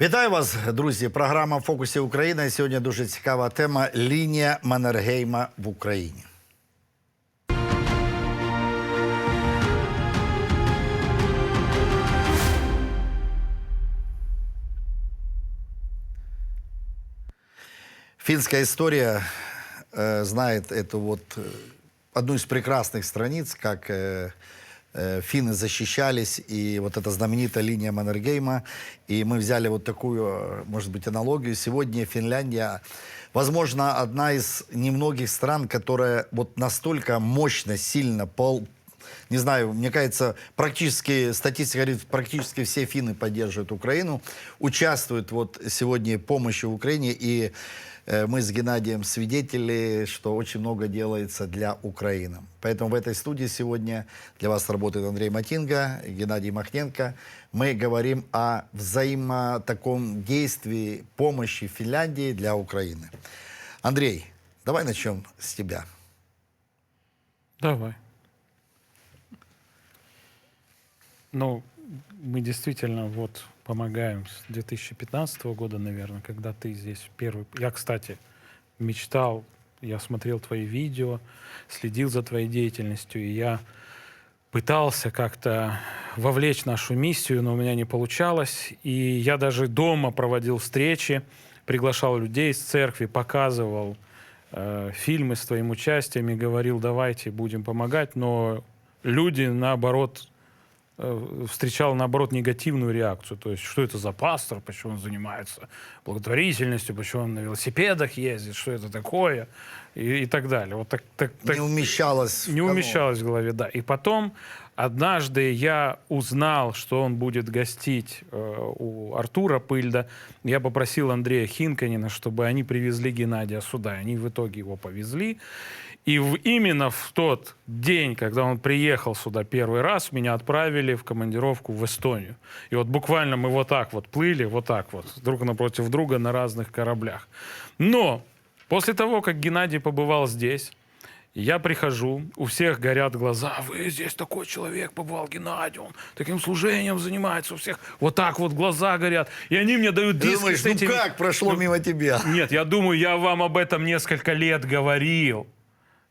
Вітаю вас, друзі. Програма в фокусі Україна. Сьогодні дуже цікава тема лінія Маннергейма в Україні. Финская история э, знает эту вот э, одну из прекрасных страниц, как э, э, финны защищались, и вот эта знаменитая линия Маннергейма. И мы взяли вот такую, э, может быть, аналогию. Сегодня Финляндия, возможно, одна из немногих стран, которая вот настолько мощно, сильно, пол, не знаю, мне кажется, практически, статистика говорит, практически все финны поддерживают Украину, участвуют вот сегодня в помощи Украине, и э, мы с Геннадием свидетели, что очень много делается для Украины. Поэтому в этой студии сегодня для вас работает Андрей Матинга, Геннадий Махненко. Мы говорим о взаимо таком действии помощи Финляндии для Украины. Андрей, давай начнем с тебя. Давай. Ну, мы действительно вот помогаем с 2015 года, наверное, когда ты здесь первый. Я, кстати, мечтал, я смотрел твои видео, следил за твоей деятельностью, и я пытался как-то вовлечь нашу миссию, но у меня не получалось. И я даже дома проводил встречи, приглашал людей из церкви, показывал э, фильмы с твоим участием и говорил, давайте будем помогать, но люди, наоборот, встречал, наоборот, негативную реакцию. То есть, что это за пастор, почему он занимается благотворительностью, почему он на велосипедах ездит, что это такое, и, и так далее. Вот так, так, так Не умещалось. в не канон. умещалось в голове, да. И потом однажды я узнал, что он будет гостить э, у Артура Пыльда. Я попросил Андрея Хинканина, чтобы они привезли Геннадия сюда. Они в итоге его повезли. И в- именно в тот день, когда он приехал сюда первый раз, меня отправили в командировку в Эстонию. И вот буквально мы вот так вот плыли, вот так вот, друг напротив друга на разных кораблях. Но после того, как Геннадий побывал здесь, я прихожу, у всех горят глаза. Вы здесь такой человек побывал, Геннадий, он таким служением занимается. У всех вот так вот глаза горят. И они мне дают Ты диски думаешь, с ну этими... как прошло мимо тебя? Нет, я думаю, я вам об этом несколько лет говорил.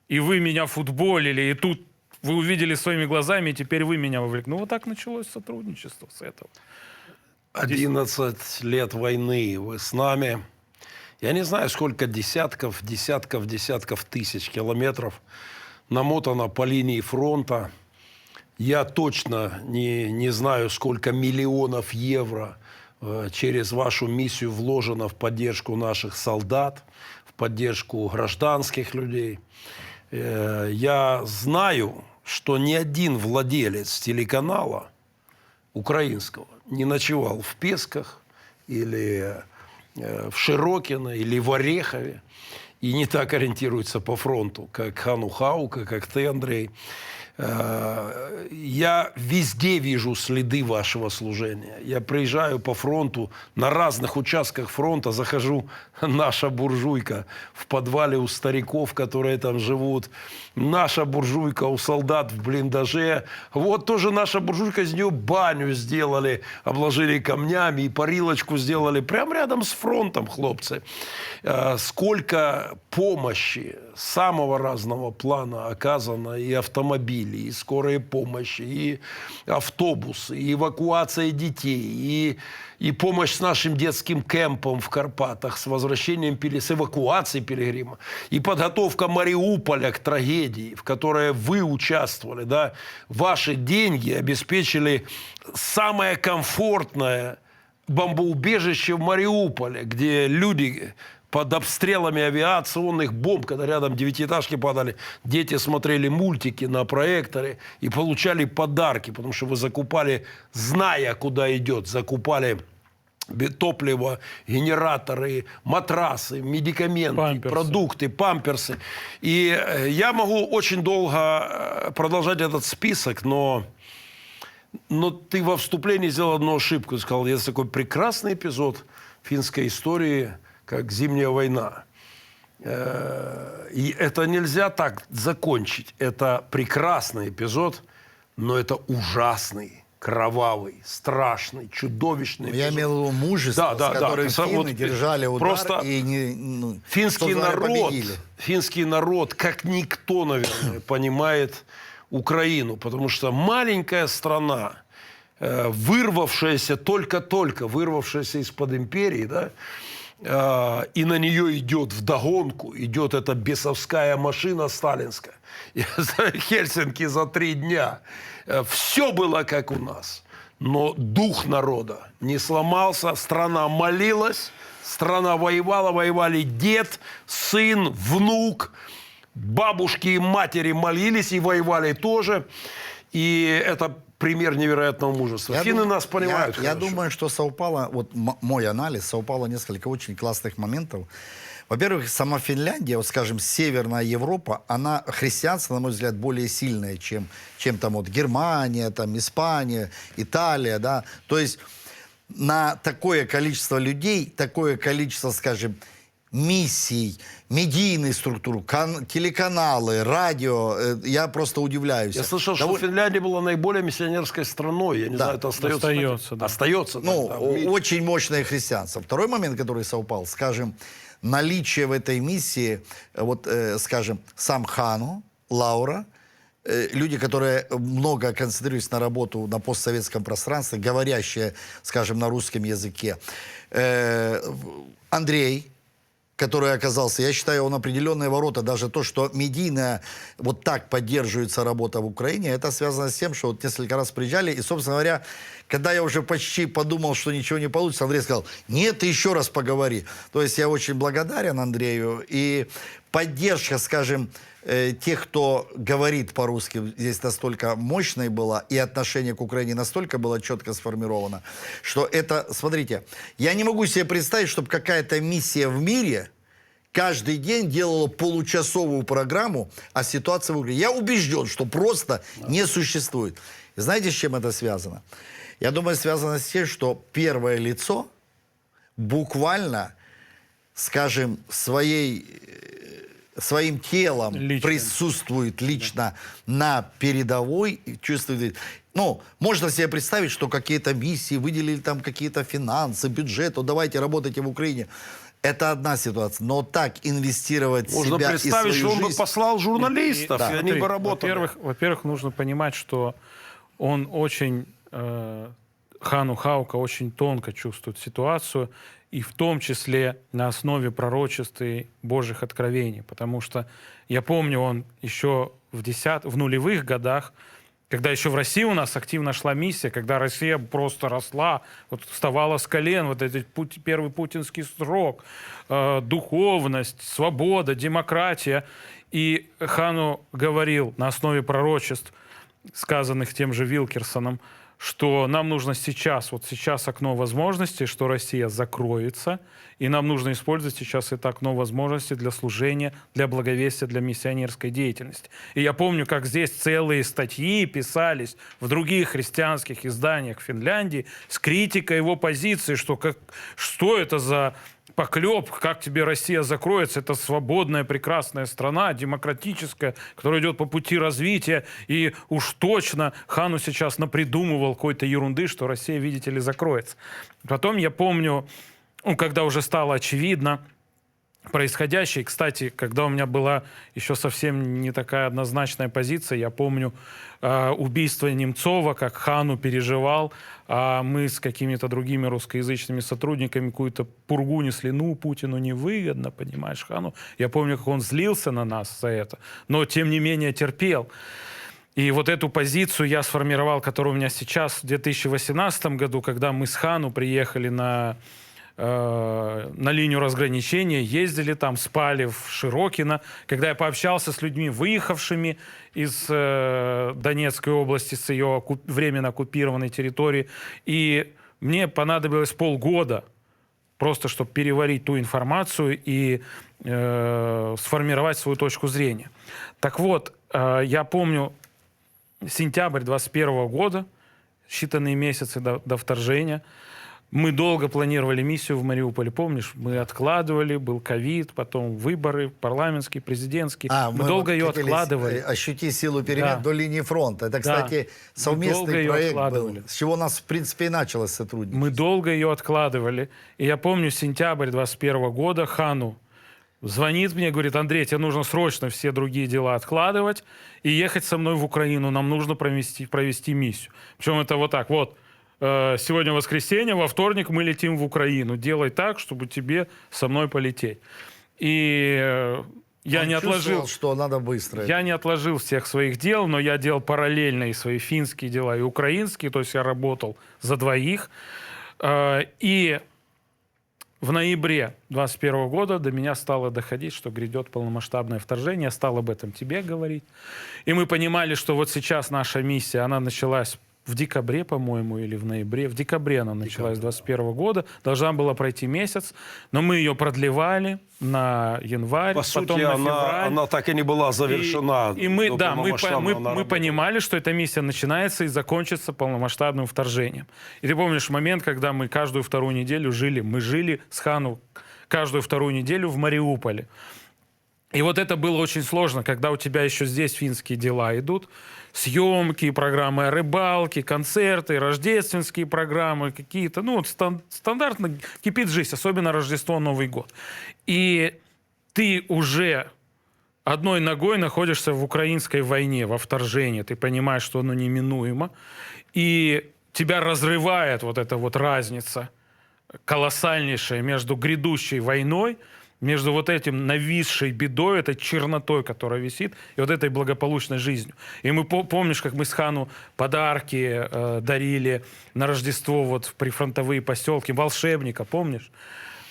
И вы меня футболили, и тут вы увидели своими глазами, и теперь вы меня вовлекли. Ну вот так началось сотрудничество с этого. 11 лет войны вы с нами. Я не знаю, сколько десятков, десятков, десятков тысяч километров намотано по линии фронта. Я точно не, не знаю, сколько миллионов евро э, через вашу миссию вложено в поддержку наших солдат, в поддержку гражданских людей. Э, я знаю, что ни один владелец телеканала украинского не ночевал в Песках или э, в Широкино или в Орехове и не так ориентируется по фронту, как Хану Хаука, как ты, Андрей. Э, Я везде вижу следы вашего служения. Я приезжаю по фронту, на разных участках фронта захожу, наша буржуйка в подвале у стариков, которые там живут, наша буржуйка у солдат в блиндаже. Вот тоже наша буржуйка, из нее баню сделали, обложили камнями и парилочку сделали прямо рядом с фронтом, хлопцы. Э, Сколько помощи самого разного плана оказано и автомобили, и скорые помощи, и автобусы, и эвакуация детей, и, и помощь с нашим детским кемпом в Карпатах, с возвращением, с эвакуацией Пилигрима, и подготовка Мариуполя к трагедии, в которой вы участвовали. Да? Ваши деньги обеспечили самое комфортное бомбоубежище в Мариуполе, где люди под обстрелами авиационных бомб, когда рядом девятиэтажки падали, дети смотрели мультики на проекторе и получали подарки, потому что вы закупали, зная, куда идет, закупали топливо, генераторы, матрасы, медикаменты, Памперсы. продукты, памперсы. И э, я могу очень долго э, продолжать этот список, но но ты во вступлении сделал одну ошибку. Сказал, есть такой прекрасный эпизод финской истории, как Зимняя война. Э, И это нельзя так закончить. Это прекрасный эпизод, но это ужасный кровавый, страшный, чудовищный. Я эпизод. имел в виду мужество, Да, да, с да. которым Со- финны вот держали удар просто и не, ну, Финский народ, победили. финский народ, как никто, наверное, понимает Украину, потому что маленькая страна, э, вырвавшаяся только-только, вырвавшаяся из-под империи, да, и на нее идет вдогонку, идет эта бесовская машина сталинская. Хельсинки за три дня. Все было как у нас. Но дух народа не сломался, страна молилась, страна воевала, воевали дед, сын, внук, бабушки и матери молились и воевали тоже. И это пример невероятного мужества. Я Финны дум- нас понимают. Я, я думаю, что совпало, вот мой анализ, совпало несколько очень классных моментов. Во-первых, сама Финляндия, вот скажем, Северная Европа, она христианство, на мой взгляд, более сильная, чем, чем там вот Германия, там Испания, Италия, да. То есть на такое количество людей, такое количество, скажем, миссий, медийной структуры, кан- телеканалы, радио, я просто удивляюсь. Я слышал, Доволь- что Финляндия была наиболее миссионерской страной. Я не Да. знаю, это остается. Остается, да. Остается. Ну, да, в мире. очень мощное христианство. Второй момент, который совпал, скажем, наличие в этой миссии, э, вот, э, скажем, сам Хану, Лаура, э, люди, которые много концентрируются на работу на постсоветском пространстве, говорящие, скажем, на русском языке. Э, Андрей, который оказался, я считаю, он определенные ворота. Даже то, что медийная вот так поддерживается работа в Украине, это связано с тем, что вот несколько раз приезжали, и, собственно говоря, когда я уже почти подумал, что ничего не получится, Андрей сказал, нет, ты еще раз поговори. То есть я очень благодарен Андрею, и поддержка, скажем, э, тех, кто говорит по-русски, здесь настолько мощной была, и отношение к Украине настолько было четко сформировано, что это, смотрите, я не могу себе представить, чтобы какая-то миссия в мире каждый день делала получасовую программу о ситуации в Украине. Я убежден, что просто не существует. И знаете, с чем это связано? Я думаю, связано с тем, что первое лицо буквально, скажем, своей э, своим телом Лично. присутствует лично на передовой, и чувствует. Ну, можно себе представить, что какие-то миссии выделили там какие-то финансы, бюджет, вот давайте работайте в Украине. Это одна ситуация. Но так инвестировать в Можно себя и представить, свою что он бы жизнь- послал журналистов, и, они Смотри, бы работали. Во-первых, во-первых, нужно понимать, что он очень, э, Хану Хаука очень тонко чувствует ситуацию, и в том числе на основе пророчеств и Божьих откровений. Потому что я помню, он еще в, десят, в нулевых годах, когда еще в России у нас активно шла миссия, когда Россия просто росла, вот вставала с колен, вот этот путь- первый путинский срок, э, духовность, свобода, демократия. И Хану говорил на основе пророчеств, сказанных тем же Вилкерсоном, что нам нужно сейчас, вот сейчас окно возможностей, что Россия закроется, и нам нужно использовать сейчас это окно возможностей для служения, для благовестия, для миссионерской деятельности. И я помню, как здесь целые статьи писались в других христианских изданиях Финляндии с критикой его позиции, что, как, что это за поклеп, как тебе Россия закроется, это свободная, прекрасная страна, демократическая, которая идет по пути развития, и уж точно Хану сейчас напридумывал какой-то ерунды, что Россия, видите ли, закроется. Потом я помню, ну, когда уже стало очевидно, происходящее. И, Кстати, когда у меня была еще совсем не такая однозначная позиция, я помню э, убийство Немцова, как Хану переживал, а мы с какими-то другими русскоязычными сотрудниками какую-то пургу несли. Ну, Путину невыгодно, понимаешь, Хану. Я помню, как он злился на нас за это, но тем не менее терпел. И вот эту позицию я сформировал, которая у меня сейчас в 2018 году, когда мы с Хану приехали на, э, на линию разграничения, ездили там, спали в Широкино. Когда я пообщался с людьми, выехавшими из э, Донецкой области, с ее оку- временно оккупированной территории, и мне понадобилось полгода просто чтобы переварить ту информацию и э, сформировать свою точку зрения. Так вот, э, я помню сентябрь 21 года, считанные месяцы до, до вторжения, Мы долго планировали миссию в Мариуполе, помнишь? Мы откладывали, был ковид, потом выборы парламентские, президентские. А, мы, долго вот ее хотели откладывали. э, Ощутить силу перемен Да. до линии фронта. Это, Да. кстати, Мы совместный проект был, с чего у нас, в принципе, и началось сотрудничество. Мы долго ее откладывали. И я помню сентябрь 21 года Хану звонит мне, говорит, Андрей, тебе нужно срочно все другие дела откладывать и ехать со мной в Украину. Нам нужно провести, провести миссию. Причем это вот так, вот, э, сегодня воскресенье, во вторник мы летим в Украину. Делай так, чтобы тебе со мной полететь. И э, я Он не отложил... что надо быстро. Я не отложил всех своих дел, но я делал параллельно и свои финские дела, и украинские, то есть я работал за двоих. Э, И в ноябре 21 года до меня стало доходить, что грядет полномасштабное вторжение. Я стал об этом тебе говорить. И мы понимали, что вот сейчас наша миссия, она началась в декабре, по-моему, или в ноябре. В декабре она началась 21 года. Должна была пройти месяц, но мы ее продлевали на январь, По потом сути, на она, февраль. она так и не была завершена. И, и мы, да, мы, мы, мы понимали, что эта миссия начинается и закончится полномасштабным вторжением. И ты помнишь момент, когда мы каждую вторую неделю жили, мы жили с Хану каждую вторую неделю в Мариуполе. И вот это было очень сложно, когда у тебя еще здесь финские дела идут, съемки, программы о рыбалке, концерты, рождественские программы какие-то. Ну, вот стан- стандартно кипит жизнь, особенно Рождество, Новый год. И ты уже одной ногой находишься в украинской войне, во вторжении. Ты понимаешь, что оно неминуемо. И тебя разрывает вот эта вот разница колоссальнейшая между грядущей войной, между вот этим нависшей бедой, этой чернотой, которая висит, и вот этой благополучной жизнью. И мы по- помнишь, как мы с Хану подарки э, дарили на Рождество вот в прифронтовые поселки, волшебника, помнишь?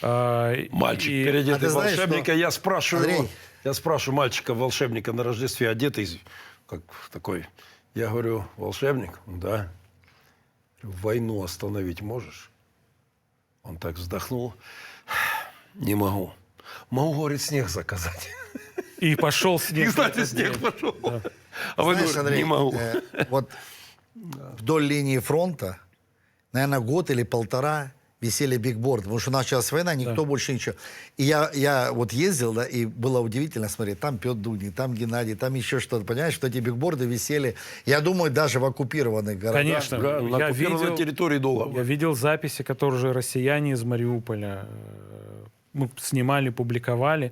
Э, Мальчик, и- перед А знаешь, волшебника, что- я спрашиваю Андрей. я спрашиваю мальчика-волшебника на Рождестве, одетый, как такой. Я говорю, волшебник? Да. Войну остановить можешь? Он так вздохнул. Не могу. Могу, говорит, снег заказать. И пошел снег. И, кстати, этот снег день. пошел. А вы Знаешь, говорите, Андрей, не могу. э, вот вдоль линии фронта, наверное, год или полтора висели бигборды, потому что началась война, никто больше ничего. И я, я вот ездил, да, и было удивительно смотреть, там Петр Дугин, там Геннадий, там еще что-то, понимаешь, что эти бигборды висели, я думаю, даже в оккупированных городах. Конечно. Да, на я оккупированной видел- территории доллара. Я видел записи, которые же россияне из Мариуполя ну, снимали, публиковали.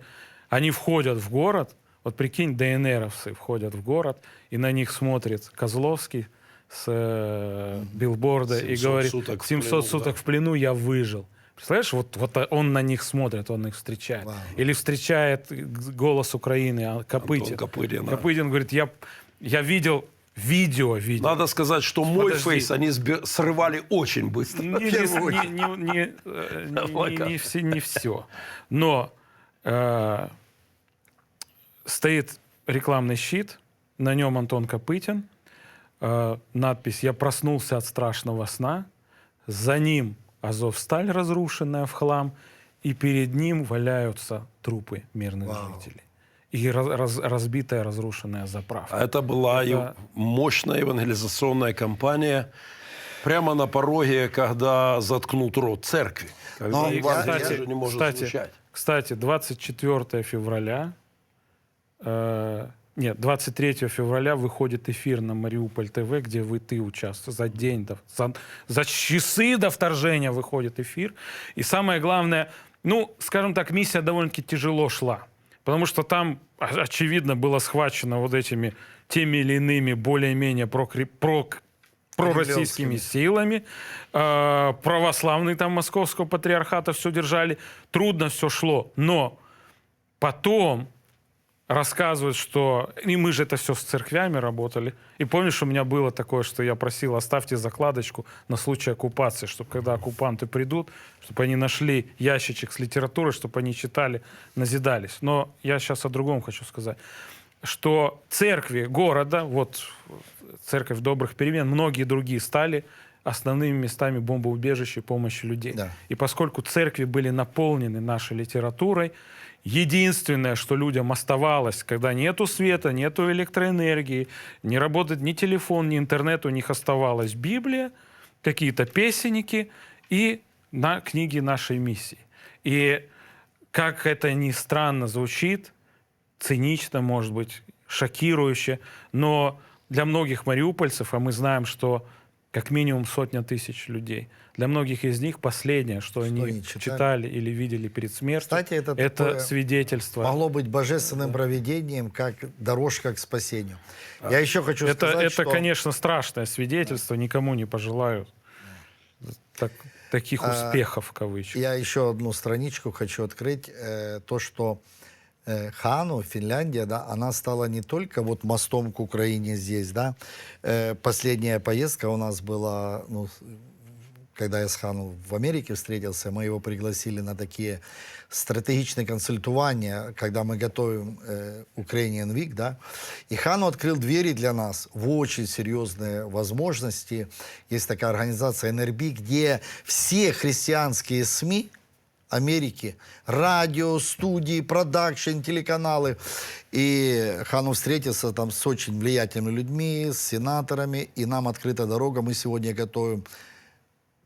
Они входят в город, вот прикинь, ДНРовцы входят в город, и на них смотрит Козловский с э, билборда и 700 говорит, суток в 700 плену, суток да. в плену я выжил. Представляешь, вот, вот он на них смотрит, он их встречает. Вау. Или встречает голос Украины, а, Копытин. Копытин, да. Копытин говорит, я, я видел, видео видел. Надо сказать, что мой Подожди. фейс они срывали очень быстро. Не, не, не, не, не, э, не- Лока. не все, не все. Но э, стоит рекламный щит, на нем Антон Копытин, э, надпись «Я проснулся от страшного сна», за ним Азовсталь, разрушенная в хлам, и перед ним валяются трупы мирных Вау. жителей. И раз- раз- разбитая, разрушенная заправка. Это была Да. мощная евангелизационная кампания прямо на пороге, когда заткнут рот церкви. Когда Ну, И, кстати, не может кстати, звучать. кстати, 24 февраля, э, нет, 23 февраля выходит эфир на Мариуполь ТВ, где вы, ты участвуешь за день, до, за, за часы до вторжения выходит эфир. И самое главное, ну, скажем так, миссия довольно-таки тяжело шла. Потому что там, очевидно, было схвачено вот этими теми или иными более-менее прокри- прок- пророссийскими силами. Э, православные там московского патриархата все держали. Трудно все шло. Но потом рассказывают, что... И мы же это все с церквями работали. И помнишь, у меня было такое, что я просил, оставьте закладочку на случай оккупации, чтобы когда оккупанты придут, чтобы они нашли ящичек с литературой, чтобы они читали, назидались. Но я сейчас о другом хочу сказать. Что церкви города, вот церковь добрых перемен, многие другие стали основными местами бомбоубежища и помощи людей. Да. И поскольку церкви были наполнены нашей литературой, единственное, что людям оставалось, когда нету света, нету электроэнергии, не работает ни телефон, ни интернет, у них оставалась Библия, какие-то песенники и на книги нашей миссии. И как это ни странно звучит, цинично, может быть, шокирующе, но для многих мариупольцев, а мы знаем, что как минимум сотня тысяч людей, для многих из них последнее, что, они они читали. читали. или видели перед смертью, Кстати, это такое свидетельство. Могло быть божественным проведением, как дорожка к спасению. Я еще хочу Это, сказать, это что... конечно, страшное свидетельство, никому не пожелаю так- таких А, успехов, в кавычках. Я еще одну страничку хочу открыть. Э, то, что Хану, Финляндия, да, она стала не только вот мостом к Украине здесь, да. Э, последняя поездка у нас была, ну, когда я с Хану в Америке встретился, мы его пригласили на такие стратегичные консультирования, когда мы готовим э, Ukrainian Week, да. И Хану открыл двери для нас в очень серьезные возможности. Есть такая организация NRB, где все христианские СМИ, Америки. Радио, студии, продакшн, телеканалы. И Хану встретился там с очень влиятельными людьми, с сенаторами, и нам открыта дорога. Мы сегодня готовим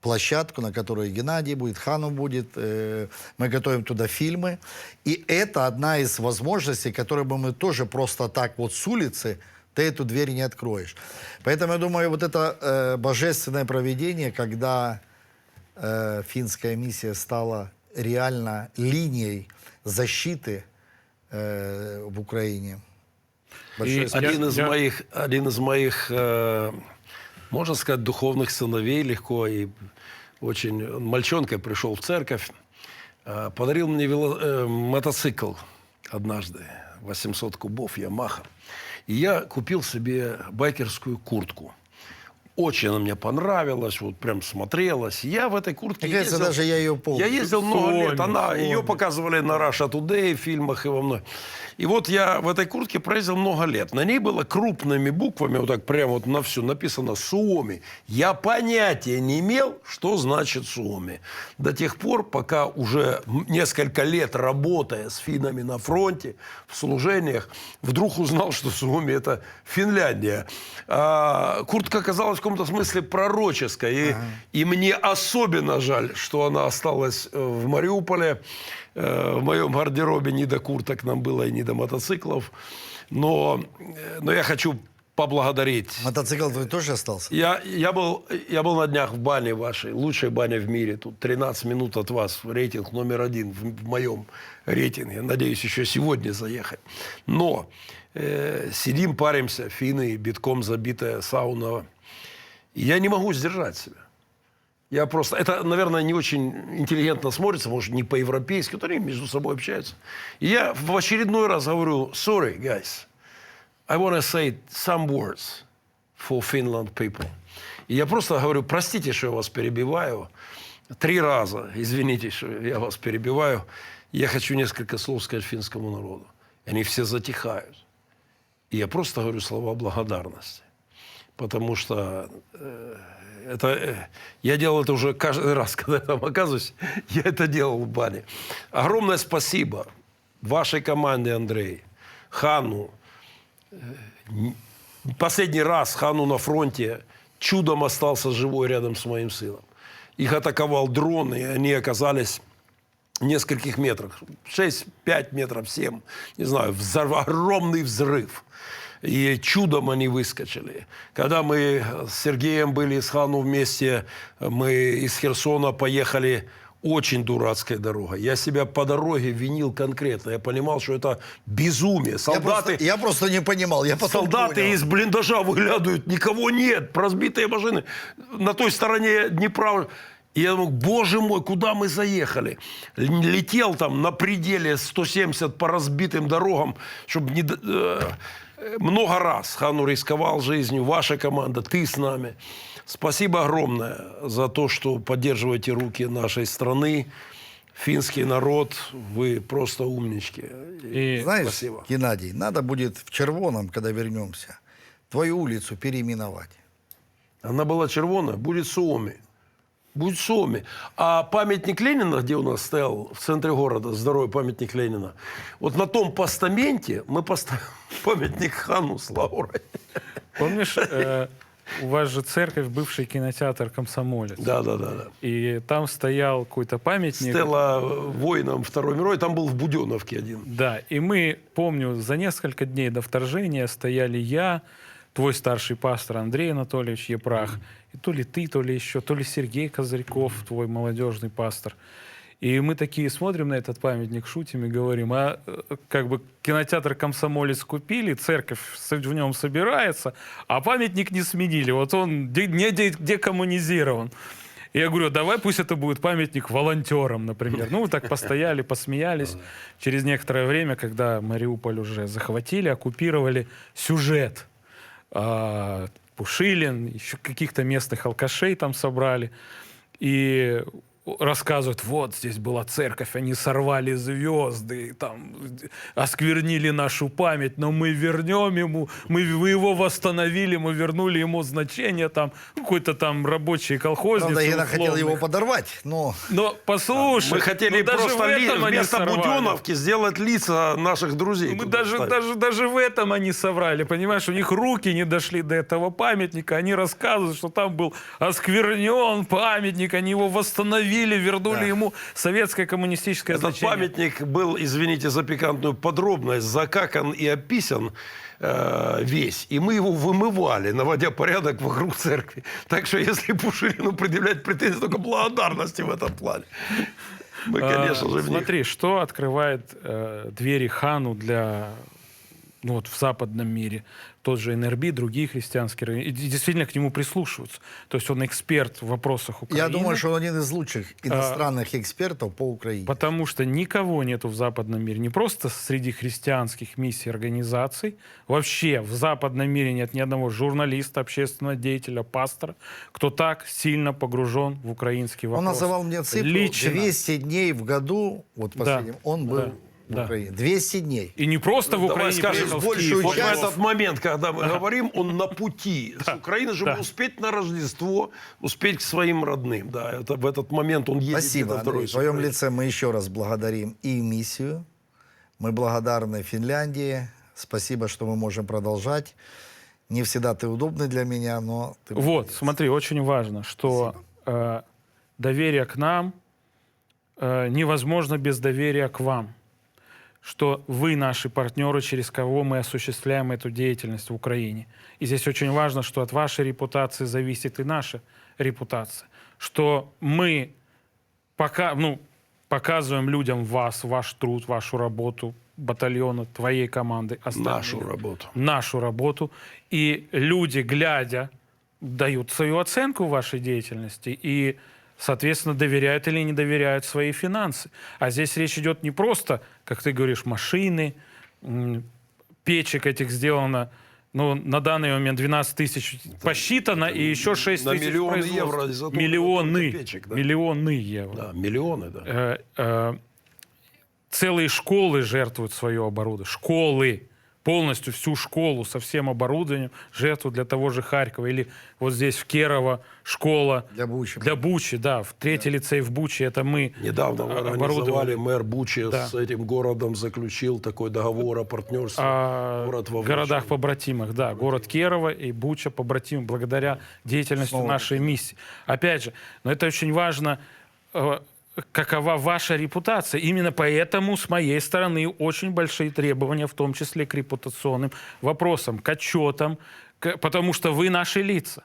площадку, на которой Геннадий будет, Хану будет. э, Мы готовим туда фильмы. И это одна из возможностей, которые бы мы тоже просто так вот с улицы ты эту дверь не откроешь. Поэтому я думаю, вот это э, божественное проведение, когда э, финская миссия стала реально линией защиты э, в Украине. Большое И. Один из я- моих, один из моих, э, можно сказать, духовных сыновей легко и очень он мальчонкой пришел в церковь, э, подарил мне вело- э, мотоцикл однажды, 800 кубов Ямаха. И я купил себе байкерскую куртку. Очень она мне понравилась, вот прям смотрелась. Я в этой куртке кажется, ездил- даже я ее помню. я ездил много лет. Она, ее показывали на Russia Today в фильмах и во многих. И вот я в этой куртке проездил много лет. На ней было крупными буквами, вот так прямо вот на всю, написано «Суоми». Я понятия не имел, что значит «Суоми». До тех пор, пока уже несколько лет работая с финнами на фронте, в служениях, вдруг узнал, что «Суоми» — это Финляндия. А, куртка оказалась в каком-то смысле пророческой. И, и мне особенно жаль, что она осталась э, в Мариуполе. Э, В моем гардеробе ни до курток нам было, и ни до мотоциклов. Но, э, но я хочу поблагодарить. Мотоцикл твой тоже остался? Я, я, был, я был на днях в бане вашей, лучшей бане в мире. Тут 13 минут от вас, рейтинг номер один в, в моем рейтинге. Надеюсь, еще сегодня заехать. Но э, сидим, паримся, финны, битком забитая сауна. Я не могу сдержать себя. Я просто... Это, наверное, не очень интеллигентно смотрится, может, не по-европейски, вот они между собой общаются. И я в очередной раз говорю, sorry, guys, I want to say some words for Finland people. И я просто говорю, простите, что я вас перебиваю. Три раза, извините, что я вас перебиваю. Я хочу несколько слов сказать финскому народу. Они все затихают. И я просто говорю слова благодарности. Потому что э, это, э, я делал это уже каждый раз, когда я там оказываюсь, я это делал в бане. Огромное спасибо вашей команде, Андрей, Хану, Последний раз Хану на фронте чудом остался живой рядом с моим сыном. Их атаковал дрон, и они оказались в нескольких метрах. 6-5 метров, 7. Не знаю, взорв- огромный взрыв. И чудом они выскочили. Когда мы с Сергеем были с Хану вместе, мы из Херсона поехали очень дурацкая дорога. Я себя по дороге винил конкретно. Я понимал, что это безумие. Я Солдаты, просто, я просто не понимал. Я Солдаты понял. из блиндажа выглядывают, никого нет, разбитые машины на той стороне Днепра. И я думаю, боже мой, куда мы заехали? Летел там на пределе 170 по разбитым дорогам, чтобы не... много раз Хану рисковал жизнью, ваша команда, ты с нами. Спасибо огромное за то, что поддерживаете руки нашей страны. Финский народ, вы просто умнички. И Знаешь, Спасибо. Геннадий, надо будет в Червоном, когда вернемся, твою улицу переименовать. Она была червоная, будет Суоми. Будет Суоми. А памятник Ленина, где у нас стоял в центре города, здоровый памятник Ленина, вот на том постаменте мы поставим памятник Хану с Лаурой. помнишь, э, у вас же церковь, бывший кинотеатр «Комсомолец». Да, да, да. да. И там стоял какой-то памятник. Стелла э, воинам Второй мировой, там был в Буденовке один. Да, и мы, помню, за несколько дней до вторжения стояли я, твой старший пастор Андрей Анатольевич Епрах, и то ли ты, то ли еще, то ли Сергей Козырьков, твой молодежный пастор. И мы такие смотрим на этот памятник, шутим и говорим, а э, как бы кинотеатр «Комсомолец» купили, церковь в нем собирается, а памятник не сменили, вот он не де- декоммунизирован. И я говорю, давай пусть это будет памятник волонтерам, например. Ну, так постояли, посмеялись. Через некоторое время, когда Мариуполь уже захватили, оккупировали, сюжет. Пушилин, еще каких-то местных алкашей там собрали. И рассказывают, вот здесь была церковь, они сорвали звезды, там осквернили нашу память, но мы вернем ему, мы, мы его восстановили, мы вернули ему значение, там какой-то там рабочий колхозница. Правда, я хотел его подорвать, но Но послушай, Мы хотели ну, даже просто в ли- этом они вместо. Буденовки сделать лица наших друзей. Мы даже, вставить. даже, даже в этом они соврали, понимаешь? У них руки не дошли до этого памятника. Они рассказывают, что там был осквернен памятник, они его восстановили, вернули Да. ему советское коммунистическое Этот значение. памятник был, извините за пикантную подробность, закакан и описан э, весь. И мы его вымывали, наводя порядок вокруг церкви. Так что если Пушилину предъявлять претензии, только благодарности в этом плане. Мы, конечно А, же, в них. Смотри, что открывает э, двери хану для ну, вот в западном мире. Тот же НРБ, другие христианские районы. И действительно к нему прислушиваются. То есть он эксперт в вопросах Украины. я думаю, что он один из лучших иностранных экспертов по Украине. Потому что никого нету в западном мире. Не просто среди христианских миссий, организаций. Вообще в западном мире нет ни одного журналиста, общественного деятеля, пастора, кто так сильно погружен в украинский вопрос. Он называл мне цифру Лично. 200 дней в году, вот Да, последним, он был да, в да. Украине. 200 дней. И не просто в Давай Украине скажем, приехал в большую Киев. Вот в часть- этот момент, когда мы говорим, он на пути с Украины, чтобы да. успеть на Рождество, успеть к своим родным. Да, это в этот момент он едет Спасибо, Андрей. второй В твоем лице мы еще раз благодарим и миссию. Мы благодарны Финляндии. Спасибо, что мы можем продолжать. Не всегда ты удобный для меня, но ты Вот, смотри, очень важно, что э, доверие к нам э, невозможно без доверия к вам. Что вы наши партнеры, через кого мы осуществляем эту деятельность в Украине. И здесь очень важно, что от вашей репутации зависит и наша репутация. Что мы пока, ну, показываем людям вас, ваш труд, вашу работу, батальона, твоей команды, остальных Нашу работу. нашу работу. И люди, глядя, дают свою оценку вашей деятельности и, соответственно, доверяют или не доверяют свои финансы. А здесь речь идет не просто, как ты говоришь, машины, печек этих сделано, ну, на данный момент 12 тысяч посчитано, и еще 6 на тысяч миллионы евро этого Миллионы. печек, да. Миллионы евро. Да, миллионы, да. Э, э, целые школы жертвуют свое оборудование. Школы. Полностью всю школу со всем оборудованием жертвуют для того же Харькова. Или вот здесь в Керово школа для Бучи. для Бучи, да. В третий лицей в Бучи это мы Недавно а- организовали, мэр Бучи Да. с этим городом заключил такой договор о партнерстве. о Город во А, городах вращении. побратимых, да, город Керово и Буча побратим, благодаря деятельности Снова нашей миссии. Опять же, но это очень важно, э, какова ваша репутация. Именно поэтому с моей стороны очень большие требования, в том числе к репутационным вопросам, к отчетам, к- потому что вы наши лица.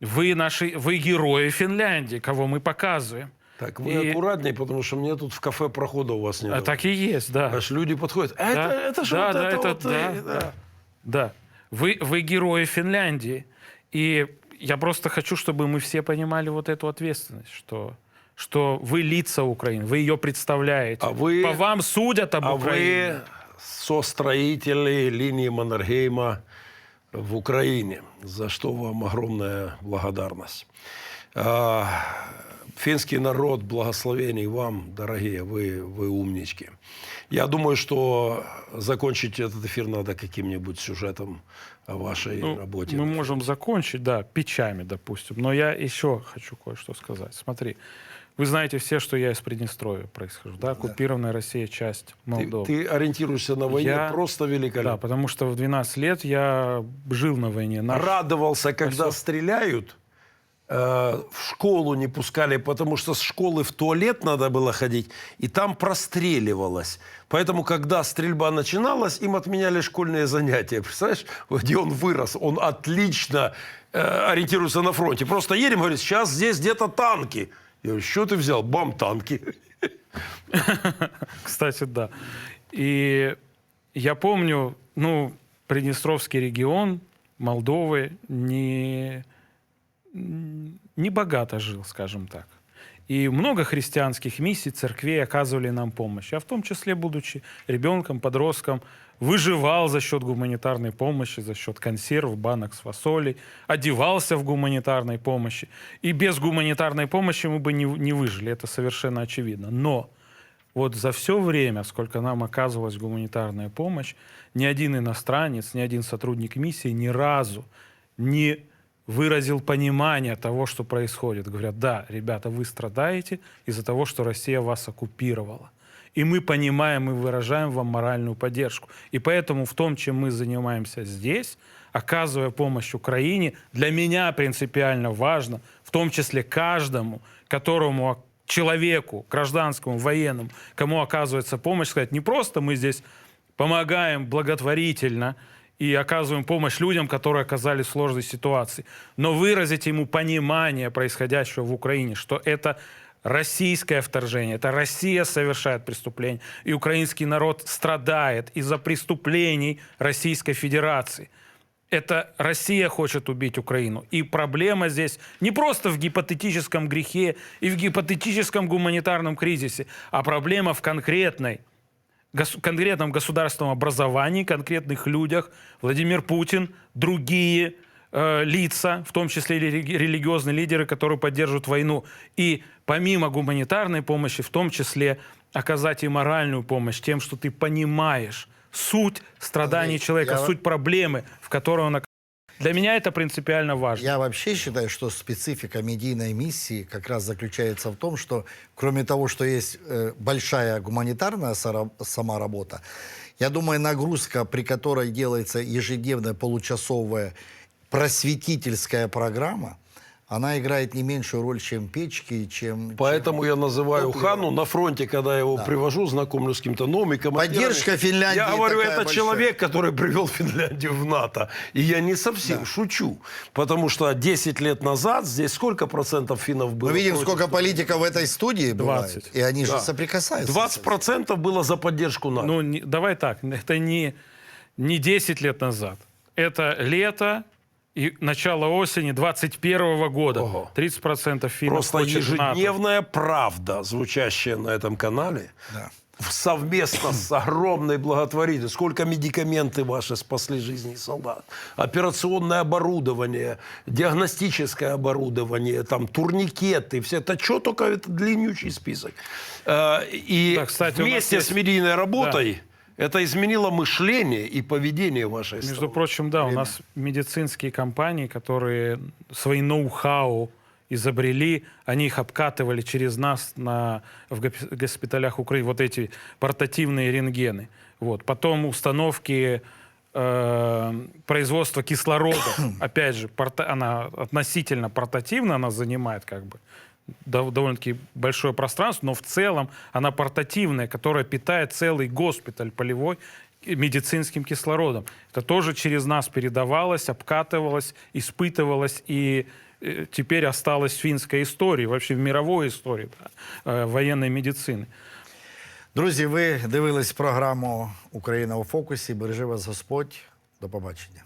Вы наши, вы герои Финляндии, кого мы показываем. Так вы И- аккуратней, потому что мне тут в кафе прохода у вас нет. А так и есть, да. Аж люди подходят. А Да, это, это же да, вот да, это, это- вот, да, э, да. Да. Вы, вы герои Финляндии. И я просто хочу, чтобы мы все понимали вот эту ответственность, что, что вы лица Украины, вы ее представляете. А вы- По вам судят об А Украине. вы состроители линии Маннергейма в Украине, за что вам огромная благодарность. А, Финский народ, благословений вам, дорогие, вы, вы умнички. Я думаю, что закончить этот эфир надо каким-нибудь сюжетом о вашей Ну, работе. Мы можем закончить, да, печами, допустим. Но я еще хочу кое-что сказать. Смотри, вы знаете все, что я из Приднестровья происхожу, да, оккупированная Россия часть Ты, Молдовы. ты ориентируешься на войне Я- просто Да, великолепно. потому что в 12 лет я жил на войне. Наш- Радовался, когда Спасибо. стреляют. э, в школу не пускали, потому что с школы в туалет надо было ходить, и там простреливалось. Поэтому, когда стрельба начиналась, им отменяли школьные занятия. Представляешь, где он вырос, он отлично э, ориентируется на фронте. Просто едем, говорит, сейчас здесь где-то танки. Я говорю, что ты взял? Бам, танки. Кстати, да. И я помню, ну, Приднестровский регион Молдовы не, не богато жил, скажем так. И много христианских миссий, церквей оказывали нам помощь. Я в том числе, будучи ребенком, подростком, выживал за счет гуманитарной помощи, за счет консерв, банок с фасолей, одевался в гуманитарной помощи. И без гуманитарной помощи мы бы не, не выжили, это совершенно очевидно. Но вот за все время, сколько нам оказывалась гуманитарная помощь, ни один иностранец, ни один сотрудник миссии ни разу не выразил понимание того, что происходит. Говорят, да, ребята, вы страдаете из-за того, что Россия вас оккупировала. И мы понимаем и выражаем вам моральную поддержку. И поэтому в том, чем мы занимаемся здесь, оказывая помощь Украине, для меня принципиально важно, в том числе каждому, которому человеку, гражданскому, военному, кому оказывается помощь, сказать, не просто мы здесь помогаем благотворительно и оказываем помощь людям, которые оказались в сложной ситуации, но выразить ему понимание происходящего в Украине, что это российское вторжение, это Россия совершает преступление, и украинский народ страдает из-за преступлений Российской Федерации. Это Россия хочет убить Украину. И проблема здесь не просто в гипотетическом грехе и в гипотетическом гуманитарном кризисе, а проблема в конкретной конкретном государственном образовании, конкретных людях. Владимир Путин, другие э, лица, в том числе религи- религиозные лидеры, которые поддерживают войну. И помимо гуманитарной помощи, в том числе оказать и моральную помощь тем, что ты понимаешь суть страданий Андрей, человека, я- суть проблемы, в которой он оказался. Для меня это принципиально важно. Я вообще считаю, что специфика медийной миссии как раз заключается в том, что кроме того, что есть э, большая гуманитарная сама работа, я думаю, нагрузка, при которой делается ежедневная получасовая просветительская программа, она играет не меньшую роль, чем печки, чем... Поэтому я называю Топливо. Хану на фронте, когда я его привожу, знакомлю с каким-то новым. Поддержка Финляндии Я говорю, такая это большая. человек, который привел Финляндию в НАТО. И я не совсем шучу. Потому что 10 лет назад здесь сколько процентов финнов было? Мы видим, против? сколько политиков в этой студии 20. бывает, и они же Да. соприкасаются. 20 процентов было за поддержку НАТО. Ну, не- давай так, это не, не 10 лет назад. Это лето и начало осени 21 года. Ого. 30% финнов Просто в НАТО. ежедневная правда, звучащая на этом канале, Да. совместно с огромной благотворительностью. Сколько медикаменты ваши спасли жизни солдат. Операционное оборудование, диагностическое оборудование, там турникеты, все это что только это длиннючий список. Э, И Да, кстати, вместе есть- с медийной работой это изменило мышление и поведение вашей Между страны. прочим, да, у нас медицинские компании, которые свои ноу-хау изобрели, они их обкатывали через нас на, в гос- госпиталях Украины, вот эти портативные рентгены. Вот. Потом установки э, производства кислорода, опять же, порта- она относительно портативна, она занимает как бы довольно-таки большое пространство, но в целом она портативная, которая питает целый госпиталь полевой медицинским кислородом. Это тоже через нас передавалось, обкатывалось, испытывалось и э, теперь осталось в финской истории, вообще в мировой истории да, э, военной медицины. Друзі, ви дивились програму Україна у фокусі. Бережи вас Господь. До побачення.